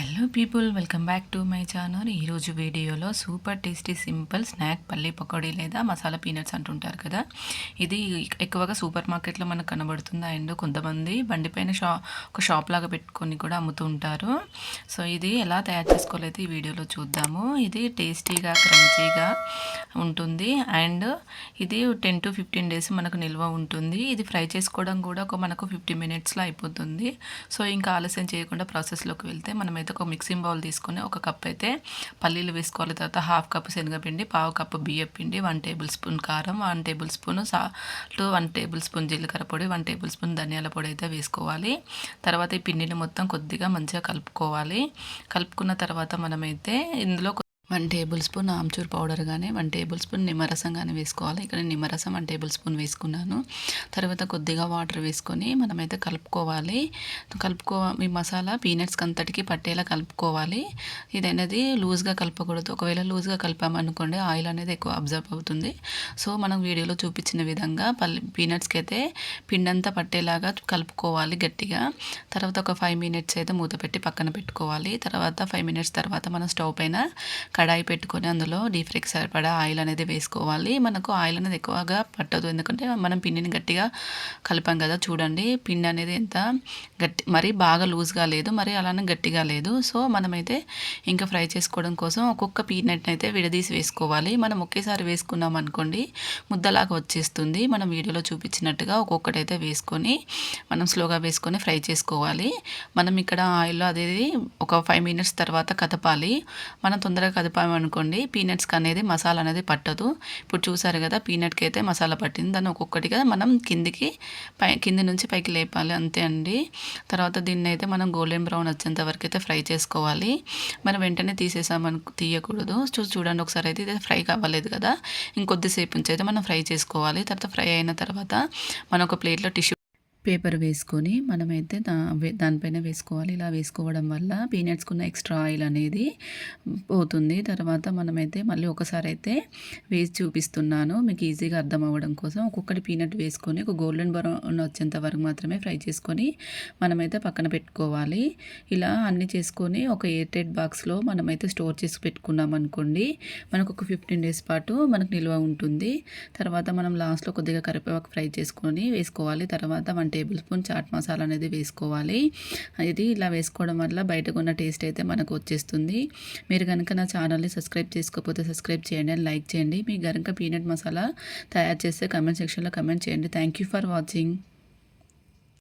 Hello people welcome back to my channel ఈరోజు వీడియోలో super tasty simple snack పల్లి పకోడీ లేదా మసాలా పీనట్స్ అంటుంటారు కదా. ఇది ఎక్కువగా సూపర్ మార్కెట్లో మనకు కనబడుతుంది. అండ్ కొంతమంది బండిపైన షా ఒక షాప్ లాగా పెట్టుకొని కూడా అమ్ముతూ ఉంటారు. సో ఇది ఎలా తయారు చేసుకోలేదు ఈ వీడియోలో చూద్దాము. ఇది టేస్టీగా క్రంచీగా ఉంటుంది. అండ్ ఇది టెన్ టు ఫిఫ్టీన్ డేస్ మనకు నిల్వ ఉంటుంది. ఇది ఫ్రై చేసుకోవడం కూడా ఒక మనకు ఫిఫ్టీ మినిట్స్లో అయిపోతుంది. సో ఇంకా ఆలస్యం చేయకుండా ప్రాసెస్లోకి వెళ్తే మనం అయితే ఒక మిక్సింగ్ బౌల్ తీసుకొని ఒక కప్ అయితే పల్లీలు వేసుకోవాలి. తర్వాత హాఫ్ కప్ శనగపిండి పావు కప్పు బియ్యం పిండి వన్ టేబుల్ స్పూన్ కారం one tablespoon salt one tablespoon జీలకర్ర పొడి వన్ టేబుల్ స్పూన్ ధనియాల పొడి అయితే వేసుకోవాలి. తర్వాత ఈ పిండిని మొత్తం కొద్దిగా మంచిగా కలుపుకోవాలి. కలుపుకున్న తర్వాత మనమైతే ఇందులో one tablespoon amchur powder కానీ వన్ టేబుల్ స్పూన్ నిమ్మరసం కానీ వేసుకోవాలి. ఇక్కడ నిమ్మరసం వన్ టేబుల్ స్పూన్ వేసుకున్నాను. తర్వాత కొద్దిగా వాటర్ వేసుకొని మనమైతే కలుపుకోవాలి. కలుపుకో ఈ మసాలా పీనట్స్కి అంతటికి పట్టేలా కలుపుకోవాలి. ఇది అనేది లూజ్గా కలపకూడదు. ఒకవేళ లూజ్గా కలిపామనుకోండి ఆయిల్ అనేది ఎక్కువ అబ్జర్వ్ అవుతుంది. సో మనం వీడియోలో చూపించిన విధంగా పల్లి పీనట్స్కి అయితే పిండంతా పట్టేలాగా కలుపుకోవాలి గట్టిగా. తర్వాత ఒక ఫైవ్ మినిట్స్ అయితే మూత పెట్టి పక్కన పెట్టుకోవాలి. తర్వాత ఫైవ్ మినిట్స్ తర్వాత మనం స్టవ్ పైన కడాయి పెట్టుకొని అందులో డీప్ ఫ్రైకి సరిపడా ఆయిల్ అనేది వేసుకోవాలి. మనకు ఆయిల్ అనేది ఎక్కువగా పట్టదు. ఎందుకంటే మనం పిండిని గట్టిగా కలిపాం కదా చూడండి. పిండి అనేది ఎంత గట్టి మరీ బాగా లూజ్గా లేదు మరి అలానే గట్టిగా లేదు. సో మనమైతే ఇంకా ఫ్రై చేసుకోవడం కోసం ఒక్కొక్క పీనట్ అయితే విడదీసి వేసుకోవాలి. మనం ఒకేసారి వేసుకున్నాం అనుకోండి ముద్దలాగా వచ్చేస్తుంది. మనం వీడియోలో చూపించినట్టుగా ఒక్కొక్కటి అయితే వేసుకొని మనం స్లోగా వేసుకొని ఫ్రై చేసుకోవాలి. మనం ఇక్కడ ఆయిల్లో అదేది ఒక ఫైవ్ మినిట్స్ తర్వాత కదపాలి. మనం తొందరగా కదిపామనుకోండి పీనట్స్కి అనేది మసాలా అనేది పట్టదు. ఇప్పుడు చూసారు కదా పీనట్కి అయితే మసాలా పట్టింది. దాన్ని ఒక్కొక్కటిగా మనం కిందికి పై కింది నుంచి పైకి లేపాలి అంతే అండి. తర్వాత దీన్ని అయితే మనం గోల్డెన్ బ్రౌన్ వచ్చేంత వరకు అయితే ఫ్రై చేసుకోవాలి. మనం వెంటనే తీసేసామను తీయకూడదు. చూసి చూడండి ఒకసారి అయితే ఇది ఫ్రై కావలేదు కదా. ఇంకొద్దిసేపు నుంచి అయితే మనం ఫ్రై చేసుకోవాలి. తర్వాత ఫ్రై అయిన తర్వాత మనం ఒక ప్లేట్లో టిష్యూ పేపర్ వేసుకొని మనమైతే దా దానిపైన వేసుకోవాలి. ఇలా వేసుకోవడం వల్ల పీనట్స్కున్న ఎక్స్ట్రా ఆయిల్ అనేది పోతుంది. తర్వాత మనమైతే మళ్ళీ ఒకసారి అయితే వేసి చూపిస్తున్నాను. మీకు ఈజీగా అర్థం అవ్వడం కోసం ఒక్కొక్కటి పీనట్ వేసుకొని ఒక గోల్డెన్ బ్రౌన్ వచ్చేంత వరకు మాత్రమే ఫ్రై చేసుకొని మనమైతే పక్కన పెట్టుకోవాలి. ఇలా అన్ని చేసుకొని ఒక ఎయిర్టైట్ బాక్స్లో మనమైతే స్టోర్ చేసి పెట్టుకున్నాం అనుకోండి మనకు ఒక ఫిఫ్టీన్ డేస్ పాటు మనకు నిల్వ ఉంటుంది. తర్వాత మనం లాస్ట్లో కొద్దిగా కరివేపాకు ఫ్రై చేసుకొని వేసుకోవాలి. తర్వాత one tablespoon chaat masala అనేది వేసుకోవాలి. ఇది ఇలా వేసుకోవడం వల్ల బయటకు ఉన్న టేస్ట్ అయితే మనకు వచ్చేస్తుంది. మీరు కనుక నా ఛానల్ని సబ్స్క్రైబ్ చేసుకోకపోతే సబ్స్క్రైబ్ చేయండి అండ్ లైక్ చేయండి. మీకు కనుక పీనట్ మసాలా తయారు చేస్తే కమెంట్ సెక్షన్లో కమెంట్ చేయండి. Thank you for watching.